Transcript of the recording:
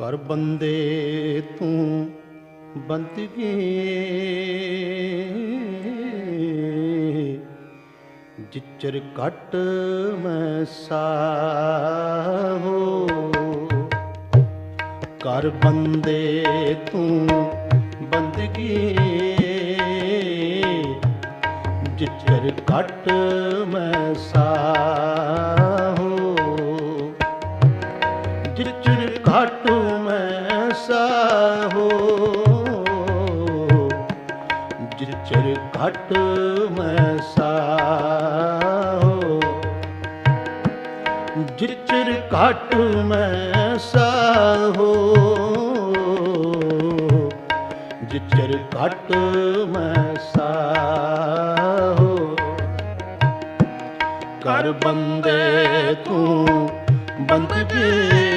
ਕਰ ਬੰਦੇ ਤੂੰ ਬੰਦਗੀ। ਜਿਚਰ ਘਟ ਮੈਂ ਸਾਹੋ। ਕਰ ਬੰਦੇ ਤੂੰ ਬੰਦਗੀ। ਜਿਚਰ ਘਟ ਮੈਂ ਸਾਹੋ। ਜਿਚਰ ਘਟ ਮੈਂ ਸਾਹੋ ਜਿਚਰ ਘਟ ਮੈਂ ਸਾਹੋ ਜਿਚਰ ਘਟ ਮੈਂ ਸਾਹੋ ਜਿਚਰ ਘਟ ਮੈਂ ਸਾਹੋ ਕਰ ਬੰਦੇ ਤੂੰ ਬੰਦਗੀ